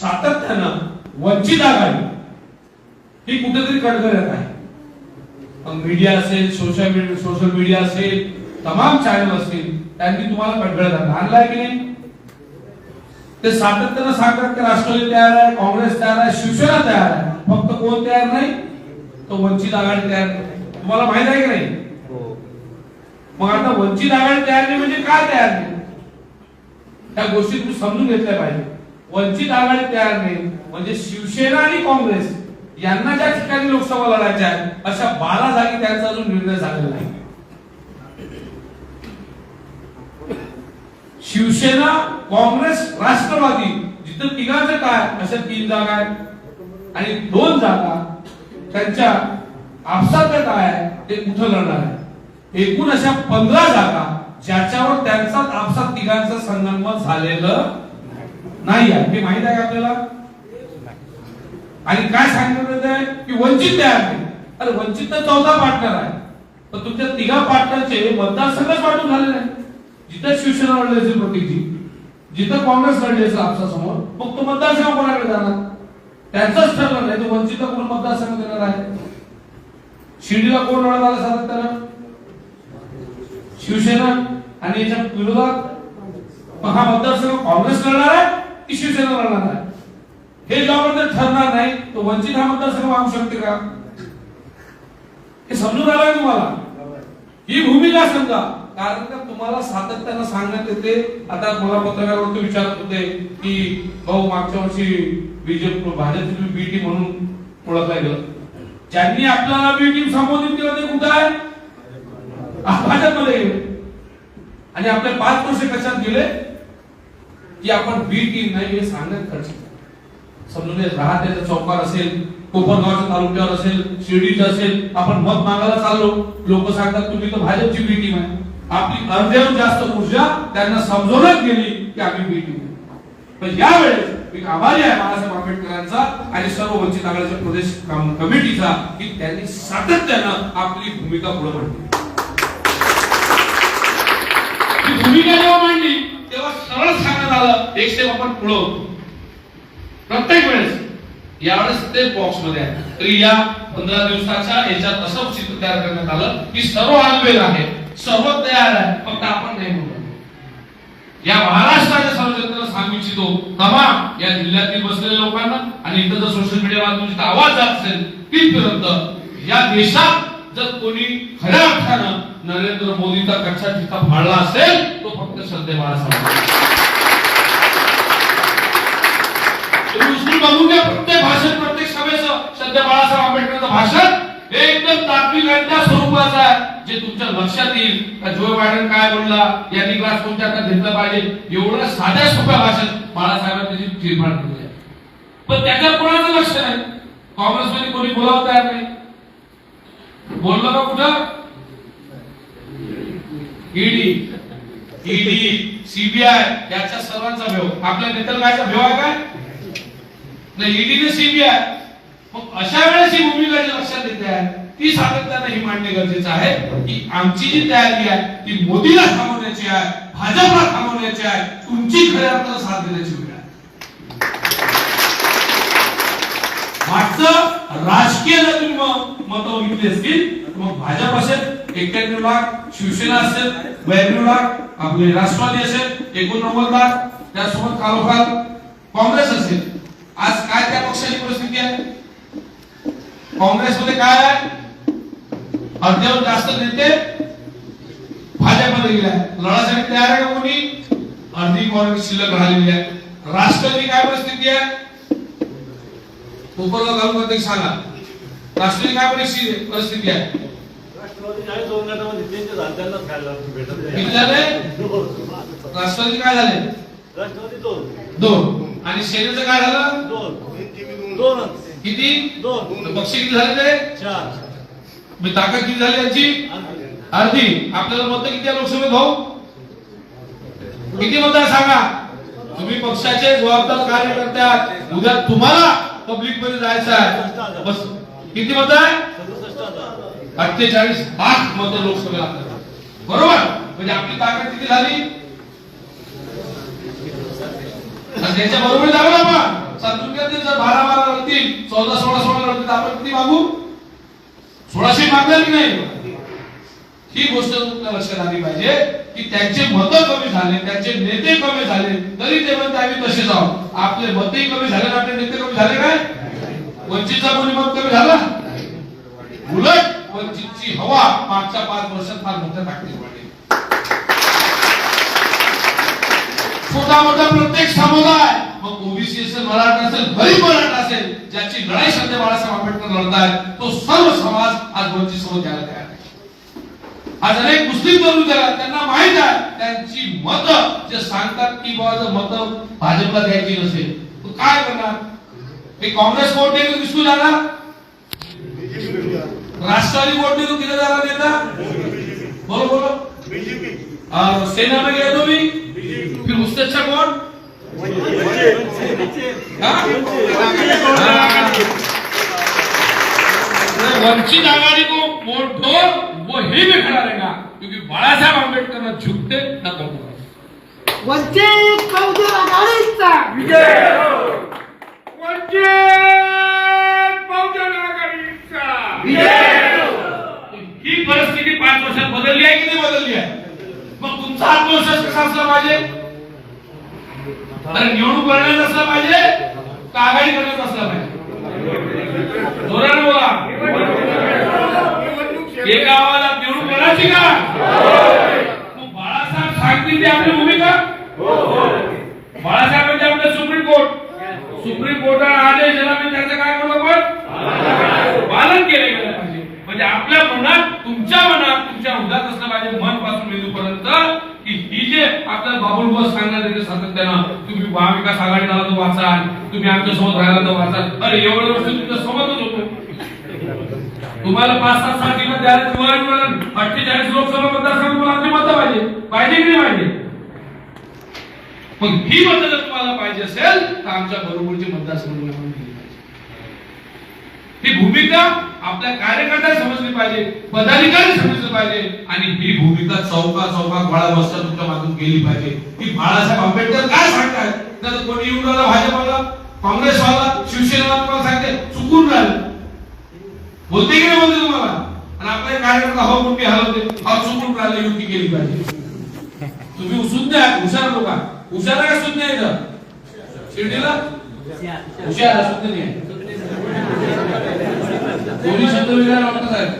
सातत्यानं वंचित आघाडी ही कुठेतरी कडकडत आहे. मग मीडिया असेल सोशल मीडिया सोशल मीडिया असेल तमाम चॅनल असतील त्यांनी तुम्हाला कडकडत आणलाय की नाही? ते सातत्यानं सांगतात की राष्ट्रवादी तयार आहे काँग्रेस तयार आहे शिवसेना तयार आहे. फक्त कोण तयार नाही? तो वंचित आघाडी तयार नाही. तुम्हाला माहीत आहे की नाही? मग आता वंचित आघाडी तयार नाही म्हणजे काय तयार नाही? त्या गोष्टी तुम्ही समजून घेतल्या पाहिजे. वंचित आघाडी तयार नाही. म्हणजे शिवसेना आणि काँग्रेस यांना ज्या ठिकाणी लोकसभा लढायच्या आहेत अशा बारा जागी त्यांचा अजून निर्णय झालेला नाही. शिवसेना काँग्रेस राष्ट्रवादी जिथं तिघांचं काय अशा तीन जागा आहेत. आणि दोन जागा त्यांच्या आपसात काय आहे ते कुठं लढणार आहे एकूण अशा पंधरा जागा ज्याच्यावर त्यांचा आपसात तिघांचं संगनमत झालेलं नाही आहे हे माहीत आहे का आपल्याला? आणि काय सांगितलं आहे की वंचित तयार नाही अरे वंचित तर चौथा पार्टनर आहे. पण तुमच्या तिघा पार्टनरचे मतदारसंघच वाटून झालेले आहे. जिथं शिवसेना लढली असेल प्रतीकजी जिथं काँग्रेस लढली असेल आपसासमोर मग तो मतदारसंघ कोणाकडे जाणार? त्यांचंच ठरलं नाही. तो वंचित कोण मतदारसंघ देणार आहे? शिर्डीला कोण लढत आला सातत्यानं? शिवसेना. आणि याच्या विरोधात मग हा मतदारसंघ काँग्रेस लढणार आहे की शिवसेना लढणार आहे? हे जेव्हा ठरणार नाही तो वंचित हा मतदारसंघ मागू शकते का? हे समजून आलंय तुम्हाला? ही भूमिका समजा? कारण का तुम्हाला सातत्यानं सांगण्यात येते आता मला पत्रकारावरती विचारत होते की भाऊ मागच्या वर्षी बीजेपी भाजपची बी टीम म्हणून ओळखला गेलं. ज्यांनी आपल्याला बी टीम संबोधित केलं ते कुठं आहे? भाजपमध्ये गेले. आणि आपले पाच वर्ष कशात गेले? की आपण बी टीम नाही हे सांगण्यात खर्च समजून घ्या, चौकार असेल कोपरगावच्या तालुक्यावर असेल शिर्डीचं असेल आपण मत मागायला चाललो लोक सांगतात तुम्ही तर भाजपची बी टीम आहे. आपली अर्ध्याहून जास्त ऊर्जा त्यांना समजवण्यात गेली की आम्ही बी टीम पण यावेळेस मी आभारी आहे बाळासाहेब आंबेडकरांचा आणि सर्व वंचित आघाडीच्या प्रदेश कमिटीचा की त्यांनी सातत्यानं आपली भूमिका पुढे पडली भूमिका जेव्हा आलं एक स्टेप आपण पुढं होतो प्रत्येक वेळेस यावेळेस ते बॉक्समध्ये आहे. तरी या पंधरा दिवसाच्या याच्यात असं चित्र तयार करण्यात आलं की सर्व आलवेल आहे सर्व तयार आहे फक्त आपण नाही म्हणतो या महाराष्ट्राच्या सर्व सांगू इच्छितो तमाम या जिल्ह्यातील बसलेल्या लोकांना आणि इथं जर सोशल मीडिया माध्यमाचा आवाज जात असेल तिथपर्यंत या देशात जर कोणी खऱ्या अर्थानं नरेंद्र मोदीचा कच्चा ठिका फाडला असेल तो फक्त श्रद्धे बाळासाहेब तुम्ही उचलून बघून घ्या प्रत्येक भाषण प्रत्येक सभेचं सध्या बाळासाहेब आंबेडकरांचं भाषण हे एकदम तात्विक आणि त्या स्वरूपाचं आहे जे तुमच्या लक्षात येईल. का जो बायडन काय बोलला? यांनी क्लास कोणत्या आता घेतला पाहिजे? एवढं साध्या सोप्या भाषेत बाळासाहेबांनी त्याची निर्माण केली आहे. पण त्याच्यावर कोणाचं लक्ष नाही? काँग्रेसमध्ये कोणी बोलावं तयार नाही. बोललं का कुठं? ईडी ईडी सीबीआय याच्या सर्वांचा भेव. आपल्या नेत्याला कायचा भेव आहे काय? नाही ईडी सीबीआय मग अशा वेळेस ही भूमिका जी लक्षात येते आहे ती सातत्यानं ही मांडणे गरजेचं आहे की आमची जी तयारी आहे ती मोदीला थांबवण्याची आहे भाजपला थांबवण्याची आहे तुमची खऱ्या अर्थानं साथ देण्याची वेळ आहे. मागचं राजकीय जर तुम्ही मतं घेतली असतील मग भाजप असेल एक्क्याण्णव लाख शिवसेना असेल ब्याण्णव लाख आपले राष्ट्रवादी असेल एकोणनव्वद लाख त्यासोबत कालोखाल काँग्रेस असेल. काय त्या पक्षाची परिस्थिती आहे? काँग्रेसमध्ये काय आहे? अर्ध्याहून जास्त नेते भाजपमध्ये गेले लढासाठी तयार आहे कोणी? अर्धी काँग्रेस शिल्लक राहिलेली आहे. राष्ट्रवादी काय परिस्थिती आहे? उपरला घालून प्रत्येक सांगा राष्ट्रीय काय परिस्थिती परिस्थिती आहे. राष्ट्रवादी काय? झाले राष्ट्रवादी काय झाले? राष्ट्रवादी दोन. दोन. आणि सेनेचं काय झालं? दोन. दोन? किती? दोन. पक्ष किती झाले ते? चार. मी ताकद किती झाली यांची? अर्धी. आपल्याला मत किती आहे लोकसभेत भाऊ? किती मतदार सांगा? तुम्ही पक्षाचे जबाबदार कार्यकर्ते आहात. उद्या तुम्हाला पब्लिकमध्ये जायचं आहे. बस. किती मत आहे? अठ्ठेचाळीस लाख मत लोकसभेला आपल्याला. बरोबर? म्हणजे आपली ताकद किती झाली? त्याच्या बरोबर जाऊ आपण. सत्तुक्यातील जर बारा बारा रडतील चौदा सोळा सोळा रडतील आपण किती मागू? सोळाशे मागणार की नाही? ही गोष्ट तुमच्या लक्षात आली पाहिजे की त्यांचे मत कमी झाले त्यांचे नेते कमी झाले तरी ते म्हणते आम्ही तसे जाऊ. आपले मतही कमी झाले आपले नेते कमी झाले काय? वंचितचा कोणी मत कमी झाला? उलट वंचितची हवा मागच्या पाच वर्षात फार मोठ्या टाकली पडली. छोटा मोठा प्रत्येक समुदाय मग ओबीसी असेल मराठा असेल गरीब मराठा असेल ज्याची लढाई सध्या बाळासाहेब आंबेडकर लढत लढतायत तो सर्व समाज आज वंचित सोबत द्यायला तयार आहे. आज अनेक मुस्लिम तरुण त्याला त्यांना माहीत आहे त्यांची मत जे सांगतात की बाबा मत भाजपला द्यायची नसेल तर काय करणार? हे काँग्रेस वोट देतो दिसू जाणार? राष्ट्रवादी वोट देतो किती जाणार नेता? बोलो बोलो और सेना में गए तो भी? फिर उससे अच्छा कौन। वंचित आघाड़ी को वोट दो वो ही में खड़ा रहेगा क्योंकि बाळा साहेब आंबेडकर न झुकते न कमते वंचित बहुजन आघाडीचा. विजय वंचित बहुजन आघाडीचा. विजय ही परिस्थिती पाच वर्षात बदलली आहे की नाही बदलली आहे? मग तुमचा आत्मविश्वास कसा असला पाहिजे. अरे निवडणूक करण्यात असला पाहिजे? का आघाडी करण्यात असला पाहिजे? जोराने बोला. एका आवाजात निवडणूक करायची का मग बाळासाहेब सांगतील ती आपली भूमिका बाळासाहेब म्हणजे आपलं सुप्रीम कोर्ट सुप्रीम कोर्टाने आदेश दिला म्हणजे त्याचं काय करू आपण पालन केले गेलं पाहिजे म्हणजे आपल्या मनात तुमच्या मनात तुमच्या उदात असलं पाहिजे मनपासून मेंदूपर्यंत की ही जे आपल्याला बाबुल बस सांगण्यात येते सातत्यानं तुम्ही महाविकास आघाडीला आला तर वाचाल तुम्ही आमच्यासोबत राहिला तर वाचाल. अरे एवढं वर्ष तुमच्या सोबतच होतो. तुम्हाला पाच सात सात दिवस द्यायला तुम्हाला अठ्ठेचाळीस लोकसभा मतदारसंघ तुम्हाला आमची मतं पाहिजे. पाहिजे की नाही पाहिजे? मग ही मतं जर तुम्हाला पाहिजे असेल तर आमच्या बरोबरची मतदारसंघ ही भूमिका आपल्या कार्यकर्ता समजली पाहिजे पदाधिकारी समजले पाहिजे. आणि ही भूमिका चौका चौका गोळा बसता तुमच्या मागून गेली पाहिजे. की बाळासाहेब आंबेडकर काय सांगतात तर कोणी येऊन राहिला भाजपला काँग्रेसवाला शिवसेना तुम्हाला सांगते चुकून राहिलं. बोलते की नाही बोलते तुम्हाला? आणि आपले कार्यकर्ता हो कुठे हलवते हा चुकून राहिले युती केली पाहिजे. तुम्ही उसून द्या हुशार लोका हुशार काय सुद्धा इथं? शिर्डीला? हुशार सुद्धा नाही दोन्ही शब्द वेगळ्या वाटत आहेत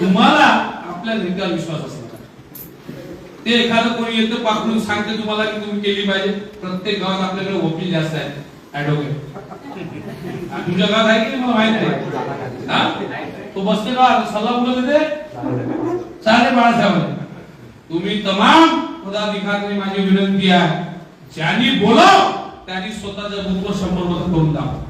तुम्हाला आपल्या नेत्यावर विश्वास असतो ते एखादं कोणी येतं पाकडून सांगते तुम्हाला की तुम्ही केली पाहिजे. प्रत्येक गावात आपल्याकडे वकील जास्त आहेत. ऍडव्होकेट तुमच्या गावात आहे की नाही मला माहीत नाही. हा? तो बसते का? सल्ला बोलत येते चालेल बाळासाहेब तुम्ही तमाम पदाधिकारी माझी विनंती आहे. ज्यांनी बोलाव त्यांनी स्वतःच्या बुथवर शंभर मत करून दाखवा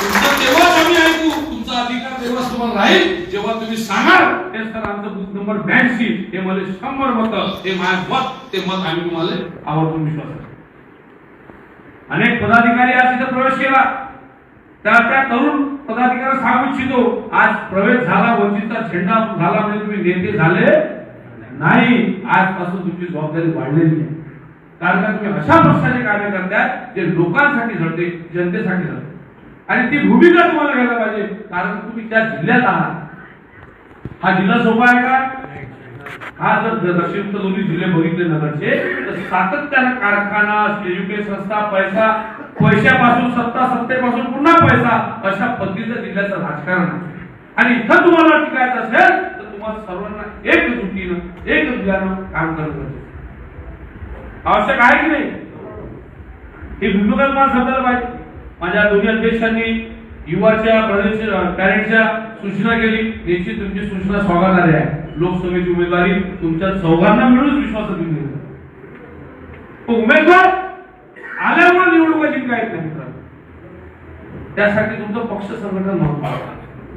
तुमचं तेव्हाच आम्ही ऐकू तुमचा अधिकार तेव्हाच तुम्हाला राहील. जेव्हा तुम्ही सांगाल ते सर आमचं बुक नंबर ब्याऐंशी हे मला शंभर मत हे माझ्या मत ते मत आम्ही तुम्हाला आवर्जून विश्वास अनेक पदाधिकारी आज तिथे प्रवेश केला. त्या त्या तरुण पदाधिकारी सांगू इच्छितो आज प्रवेश झाला वंचितचा झेंडा झाला म्हणजे तुम्ही नेते झाले नाही. आजपासून तुमची जबाबदारी वाढलेली आहे. कारण का तुम्ही अशा पक्षाचे कार्य करताय जे लोकांसाठी झडते जनतेसाठी झडते आणि ती भूमिका तुम्हाला घ्यायला पाहिजे कारण तुम्ही त्या जिल्ह्यात आहात. हा जिल्हा सोपा आहे का? हा जर दक्षिण दोन्ही जिल्हे बघितले नगरचे तर सातत्यानं कारखाना एज्युकेशन संस्था पैसा पैशापासून सत्ता सत्तेपासून पुन्हा पैसा अशा पद्धतीचं जिल्ह्याचं राजकारण आहे. आणि इथं तुम्हाला टिकायचं असेल तर तुम्हाला सर्वांना एक जुटीनं एक दिल्यानं काम करत असेल आवश्यक आहे की नाही? हे भूमिका तुम्हाला समजायला पाहिजे. माझ्या दोन्ही अध्यक्षांनी युवाच्या प्रदेश पॅरेंटच्या सूचना केली. निश्चित तुमची सूचना स्वागतार्ह आहे. लोकसभेची उमेदवारी तुमच्या चौघांना मिळून विश्वासात दिली. उमेदवार आल्यामुळे निवडणुका जिंकायत नाही मित्रांनो त्यासाठी तुमचं पक्ष संघटन महत्वाचं